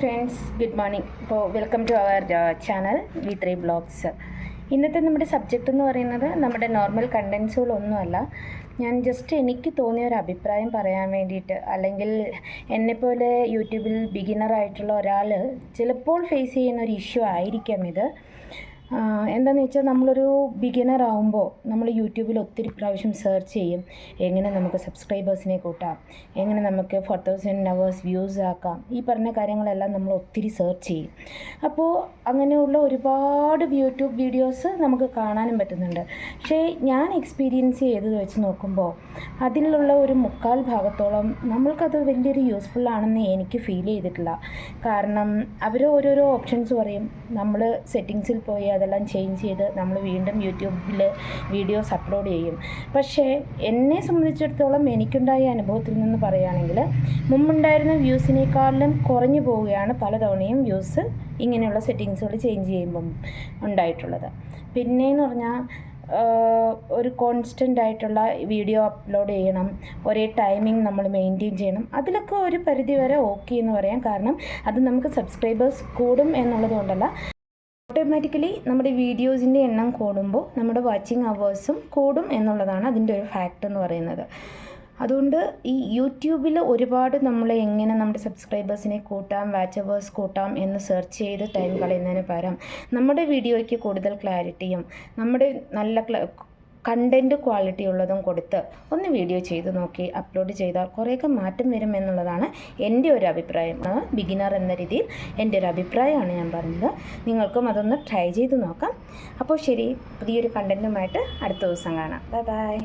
Friends good morning ഇപ്പോൾ welcome to our channel V three blogs ഇന്നത്തെ നമ്മുടെ subject എന്ന് പറയുന്നത് നമ്മുടെ നോർമൽ കണ്ടൻസുകളൊന്നുമല്ല ഞാൻ ജസ്റ്റ് എനിക്ക് തോന്നിയ ഒരു അഭിപ്രായം പറയാൻ വേണ്ടിയിട്ട് അല്ലെങ്കിൽ എന്നെപ്പോലെ യൂട്യൂബിൽ ബിഗിനറായിട്ടുള്ള ഒരാൾ ചിലപ്പോൾ ഫേസ് ചെയ്യുന്ന ഒരു ഇഷ്യൂ ആയിരിക്കാം ഇത്. ആഹ് എന്താന്ന് വെച്ചാൽ നമ്മളൊരു ബിഗിനർ ആവുമ്പോൾ നമ്മൾ യൂട്യൂബിൽ ഒത്തിരി പ്രാവശ്യം സെർച്ച് ചെയ്യും. എങ്ങനെ നമുക്ക് സബ്സ്ക്രൈബേഴ്സിനെ കൂട്ടാം. എങ്ങനെ നമുക്ക് ഫോർ തൗസൻഡ് അവേഴ്സ് വ്യൂസ് ആക്കാം. ഈ പറഞ്ഞ കാര്യങ്ങളെല്ലാം നമ്മൾ ഒത്തിരി സെർച്ച് ചെയ്യും. അപ്പോൾ അങ്ങനെയുള്ള ഒരുപാട് യൂട്യൂബ് വീഡിയോസ് നമുക്ക് കാണാനും പറ്റുന്നുണ്ട്. പക്ഷേ ഞാൻ എക്സ്പീരിയൻസ് ചെയ്തത് വെച്ച് നോക്കുമ്പോൾ അതിലുള്ള ഒരു മുക്കാൽ ഭാഗത്തോളം നമ്മൾക്കത് വലിയൊരു യൂസ്ഫുൾ ആണെന്ന് എനിക്ക് ഫീൽ ചെയ്തിട്ടില്ല. കാരണം അവർ ഓരോരോ ഓപ്ഷൻസ് പറയും. നമ്മൾ സെറ്റിങ്സിൽ പോയി അതെല്ലാം ചേഞ്ച് ചെയ്ത് നമ്മൾ വീണ്ടും യൂട്യൂബിൽ വീഡിയോസ് അപ്ലോഡ് ചെയ്യും. പക്ഷേ എന്നെ സംബന്ധിച്ചിടത്തോളം എനിക്കുണ്ടായ അനുഭവത്തിൽ നിന്ന് പറയുകയാണെങ്കിൽ മുമ്പുണ്ടായിരുന്ന വ്യൂസിനേക്കാളും കുറഞ്ഞു പോവുകയാണ് പലതവണയും വ്യൂസ് ഇങ്ങനെയുള്ള സെറ്റിങ്സുകൾ ചേഞ്ച് ചെയ്യുമ്പം ഉണ്ടായിട്ടുള്ളത്. പിന്നെയെന്ന് പറഞ്ഞാൽ ഒരു കോൺസ്റ്റന്റ് ആയിട്ടുള്ള വീഡിയോ അപ്ലോഡ് ചെയ്യണം. ഒരേ ടൈമിംഗ് നമ്മൾ മെയിന്റെയിൻ ചെയ്യണം. അതിലൊക്കെ ഒരു പരിധി വരെ ഓക്കെ എന്ന് പറയാം. കാരണം അത് നമുക്ക് സബ്സ്ക്രൈബേഴ്സ് കൂടും എന്നുള്ളത് കൊണ്ടല്ല. ഓട്ടോമാറ്റിക്കലി നമ്മുടെ വീഡിയോസിന്റെ എണ്ണം കൂടുമ്പോൾ നമ്മുടെ വാച്ചിങ് അവേഴ്സും കൂടും എന്നുള്ളതാണ് അതിന്റെ ഒരു ഫാക്റ്റ് എന്ന് പറയുന്നത്. അതുകൊണ്ട് ഈ യൂട്യൂബിൽ ഒരുപാട് നമ്മൾ എങ്ങനെ നമ്മുടെ സബ്സ്ക്രൈബേഴ്സിനെ കൂട്ടാം വാച്ചവേഴ്സ് കൂട്ടാം എന്ന് സെർച്ച് ചെയ്ത് ടൈം കളയുന്നതിന് പകരം നമ്മുടെ വീഡിയോയ്ക്ക് കൂടുതൽ ക്ലാരിറ്റിയും നമ്മുടെ നല്ല കണ്ടന്റ് ക്വാളിറ്റി ഉള്ളതും കൊടുത്ത് ഒന്ന് വീഡിയോ ചെയ്ത് നോക്കി അപ്ലോഡ് ചെയ്താൽ കുറേയൊക്കെ മാറ്റം വരും എന്നുള്ളതാണ് എന്റെ ഒരു അഭിപ്രായം. ബിഗിനർ എന്ന രീതിയിൽ എന്റെ ഒരു അഭിപ്രായമാണ് ഞാൻ പറഞ്ഞത്. നിങ്ങൾക്കും അതൊന്ന് ട്രൈ ചെയ്ത് നോക്കാം. അപ്പോൾ ശരി പുതിയൊരു കണ്ടന്റുമായിട്ട് അടുത്ത ദിവസം കാണാം. Bye bye